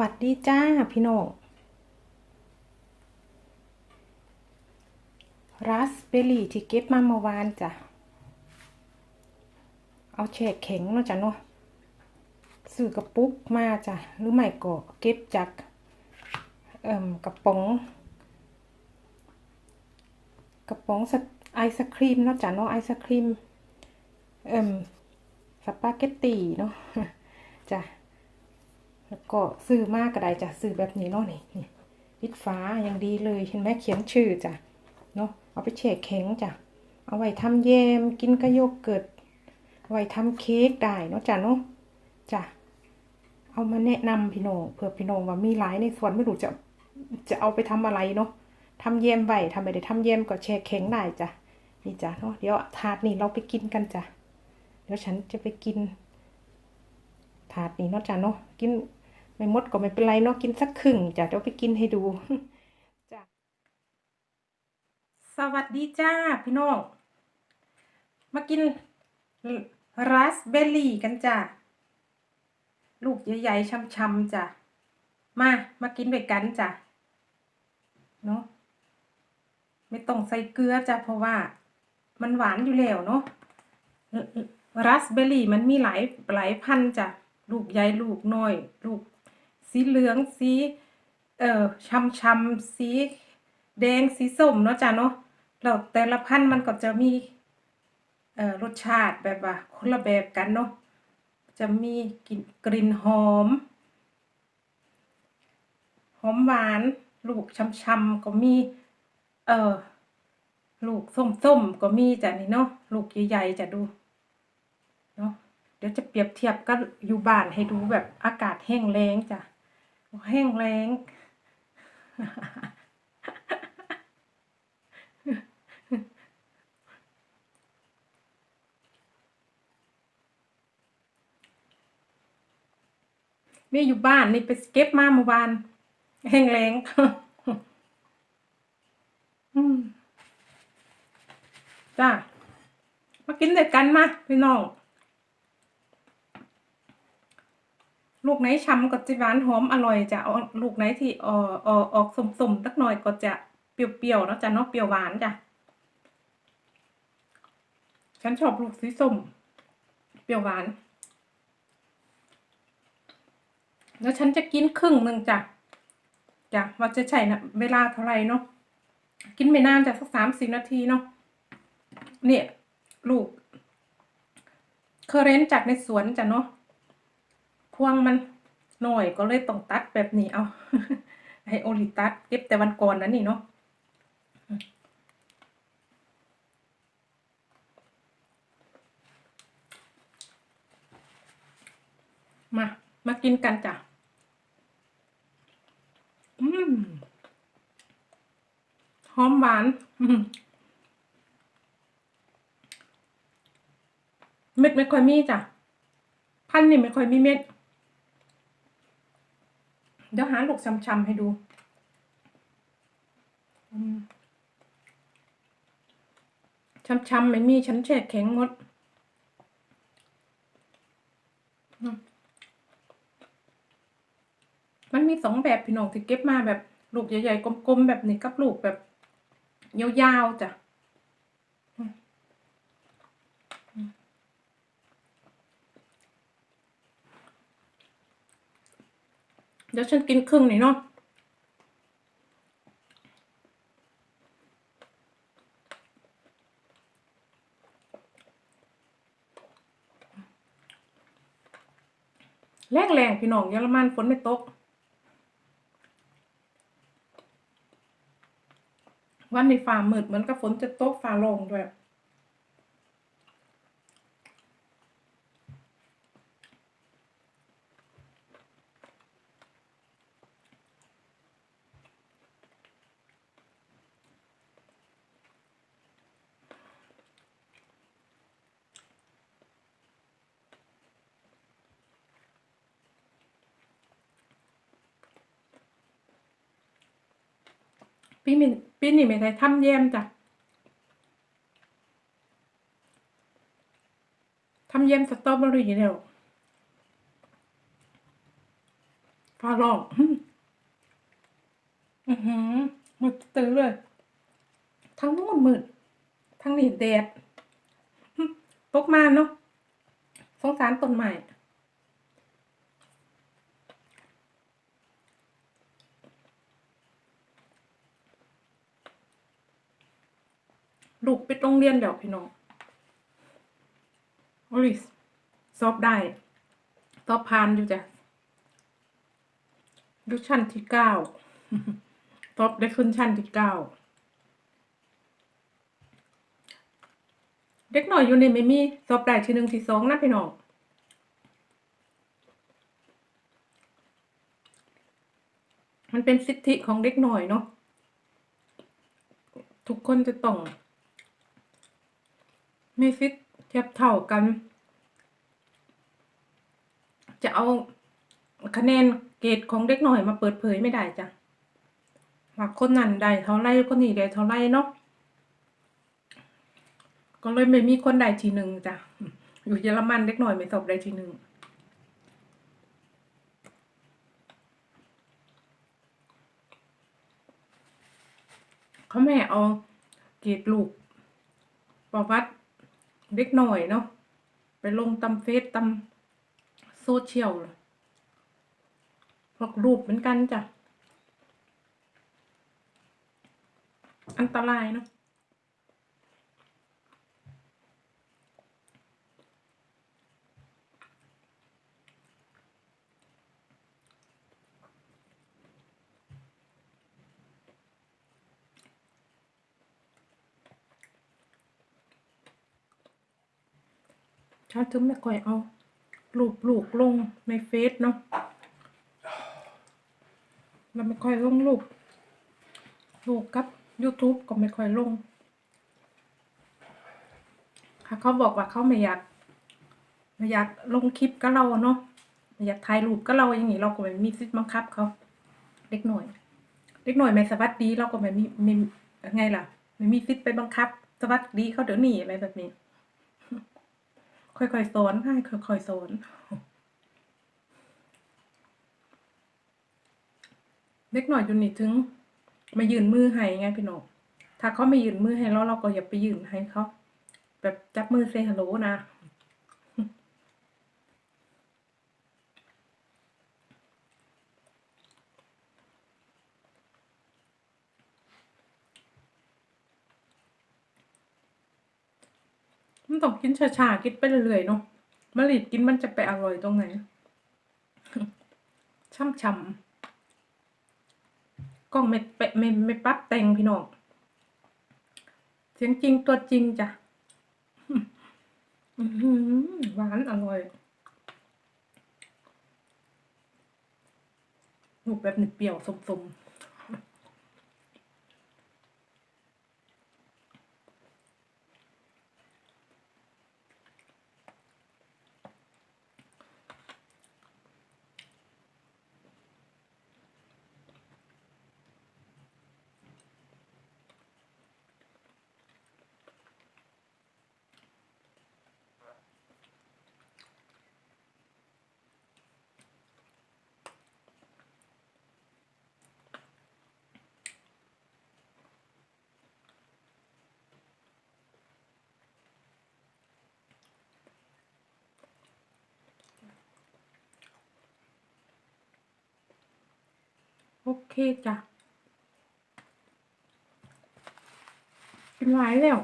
วัสดีจ้าพี่น้องราสเบอร์รี่ที่เก็บมาเมื่อวานจ้ะ เอาแช่แข็งเนาะจ้ะเนาะซื้อกระปุกมาจ้ะ หรือไม่ก็เก็บจากเอ่มกระป๋อง กระป๋องไอศครีมเนาะจ้ะเนาะไอศครีมเอ่มสปาเกตตีเนาะจ้ะ แล้วก็ซื้อมากก็ได้จ้ะซื้อแบบนี้เนาะนี่นี่ปิดฟ้าอย่างดีเลยเห็นไหมเขียนชื่อจ้ะเนาะเอาไปแช่แข็งจ้ะเอาไว้ทำแยมกินกับโยกเกิร์ตเอาไว้ทำเค้กได้เนาะจ้ะเนาะจ้ะเอามาแนะนำพี่น้องเผื่อพี่น้องว่ามีหลายในสวนไม่รู้จะจะเอาไปทำอะไรเนาะทำแยมไว้ทำไปได้ทำแยมก็แช่แข็งได้จ้ะนี่จ้ะเนาะเดี๋ยวถาดนี้เราไปกินกันจ้ะเดี๋ยวฉันจะไปกินถาดนี้เนาะจ้ะเนาะกิน ไม่มดก็ไม่เป็นไรเนาะกินสักครึ่งจ้ะเดี๋ยวไปกินให้ดูจ้ะสวัสดีจ้าพี่น้อง มากินราสเบอร์รี่กันจ้ะลูกใหญ่ๆช่ำๆจ้ะมามากินด้วยกันจ้ะเนาะไม่ต้องใส่เกลือจ้ะเพราะว่ามันหวานอยู่แล้วเนาะราสเบอร์รี่มันมีหลายหลายพันจ้ะลูกใหญ่ลูกน้อย ลูก สีเหลืองสีเอ่อช้ำช้ำๆสีแดงสีส้มเนาะจ้ะเนาะแล้วแต่ละพันธุ์มันก็จะมีเอ่อรสชาติแบบว่าคนละแบบกันเนาะจะมีกลิ่นกลิ่นหอม หอมหวาน ลูกช้ำๆก็มี เอ่อลูกส้มๆก็มีจ้ะนี่เนาะลูกใหญ่ๆจะดูเนาะเดี๋ยวจะเปรียบเทียบก็อยู่บ้านให้ดูแบบอากาศแห้งแล้งจ้ะ แห้งแล้งแม่อยู่บ้านนี่ไปเก็บมาเมื่อวานแห้งแล้งจ้ามากินด้วยกันมาพี่น้อง ลูกไหนช้ำก็จะหวานหอมอร่อยจะเอาลูกไหนที่ออออออกสมๆสักหน่อยก็จะเปรี้ยวๆเนาะจะเนาะเปรี้ยวหวานจ้ะฉันชอบลูกสีส้มเปรี้ยวหวาน แล้วฉันจะกินครึ่งหนึ่งจ้ะจ้ะว่าจะใช้นะเวลาเท่าไหร่เนาะกินไม่นานจ้ะสักสามสิบนาทีเนาะเนี่ยลูกเคอเรนจากในสวนจ้ะเนาะ พวงมันหน่อยก็เลยต้องตัดแบบนี้เอา ให้โอลิตัดเก็บแต่วันก่อนนั้นนี่เนาะมา มากินกันจ้ะ อืม หอมหวาน เม็ดไม่ค่อยมีจ้ะ พันนี่ไม่ค่อยมีเม็ด เดี๋ยวหาลูกช้ำๆให้ดูช้ำๆไม่มีฉันแช่แข็งหมดมมันมีสองแบบพี่น้องที่เก็บมาแบบลูกใหญ่ๆกลมๆแบบนี้กับลูกแบบยาวๆจ้ะ เดี๋ยวฉันกินครึ่งหน่อยเนาะแรงแรงพี่น้องเยอรมันฝนไม่ตก วันในี้ฟ้ามืดเหมือนกับฝนจะตกฟ้าลงด้วย ปีนี้ปีนี้ไม่ได้ทำแยมจ้ะทำแยมสตรอเบอรี่เดียวฟ้าร้องอือหือมืดตื้อเลยทั้งนู้นมืดทั้งนี้แดดตกมาเนาะสงสารต้นไม้ ลูกไปโรงเรียนเดี๋ยวพี่น้องโอลิสสอบได้สอบผ่านอยู่จ้ะดูชั้นที่เก้าสอบได้ขึ้นชั้นที่เก้าเด็กหน่อยอยู่ในไม่มีสอบได้ที่หนึ่งที่สองนะพี่น้องมันเป็นสิทธิของเด็กหน่อยเนาะทุกคนจะต้อง มีสิทธิ์เทียบเท่ากัน จะเอาคะแนนเกรดของเด็กหน่อยมาเปิดเผยไม่ได้จ้ะว่าคนนั้นได้เท่าไรคนนี้ได้เท่าไรเนาะก็เลยไม่มีคนใดทีหนึ่งจ้ะอยู่เยอรมันเล็กหน่อยไม่สอบใดทีหนึ่งเขาแม่เอาเกรดลูกประวัติ เด็กหน่อยเนาะไปลงตำเฟซตำโซเชียลพวกรูปเหมือนกันจ้ะ อันตรายเนาะ ฉันถึงไม่ค่อยเอารูปลูกลงในเฟซเนาะเราไม่ค่อยลงรูปลูกกับ YouTube ก็ไม่ค่อยลงค่ะเขาบอกว่าเขาไม่อยากไม่อยากลงคลิปกับเราเนาะไม่อยากถ่ายรูปกับเราอย่างนี้เราก็ไม่มีสิทธิ์บังคับเขาเด็กหน่อยเด็กหน่อยไม่สวัสดีเราก็ไม่มีไม่ไงล่ะ ไม่มีสิทธิ์ไปบังคับ สวัสดีเขาเดี๋ยวนี้อะไรแบบนี้ ค่อยๆสอนให้ค่อยๆสอนเล็กหน่อยจนนี่ถึง มายืนมือให้ไงพี่น้องถ้าเขาไม่ยืนมือให้เราเราก็อย่าไปยืนให้เขาแบบจับมือเซฮัลโหลนะ มันต้องกินช้าๆกินไปเรื่อยๆเนาะมะลิดกินมันจะไปอร่อยตรงไหนช่ำๆกล้องไม่เปะไม่ไม่ปรับแต่งพี่น้องเสียงจริงตัวจริงจ้ะหวานอร่อยลูแบบหนึบเปรี้ยวสมๆ โอเคจ้ะกินหลายแล้ว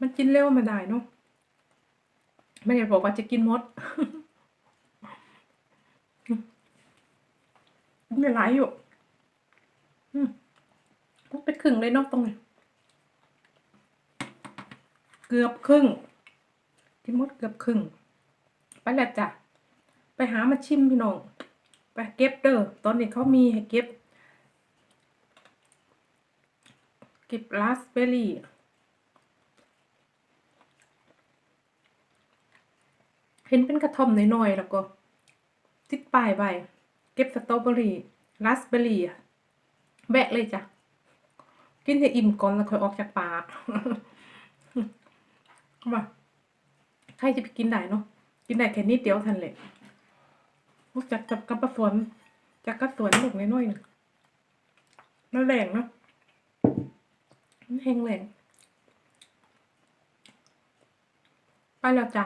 มันกินเร็วม่ได้เนาะไม่ได้บอกว่าจะกินมดกินไม่หลายอยู่มต้องไปครึ่งเลยเนาะตรงนี้ เกือบครึ่ง กินมดเกือบครึ่ง ไปแล้วจ้ะ ไปหามาชิมพี่น้อง ไปเก็บเด้อตอนนี้เขามีให้เก็บ เก็บราสเบอร์รี่เห็นเป็นกระท่อมหน่อยๆแล้วก็ ติดป้ายไว้เก็บสตรอเบอรี่ราสเบอร์รี่อะแบะเลยจ้ะ กินให้อิ่มก่อนแล้วค่อยออกจากปากว่าใครจะไปกินได้เนาะกินได้แค่นิดเดียวทันเลย ลูกจักกับกับปะสวนจักกับสวนลูกน้อยๆหนึ่งมันแรงเนาะมันแห้งแรงไปแล้วจ้ะ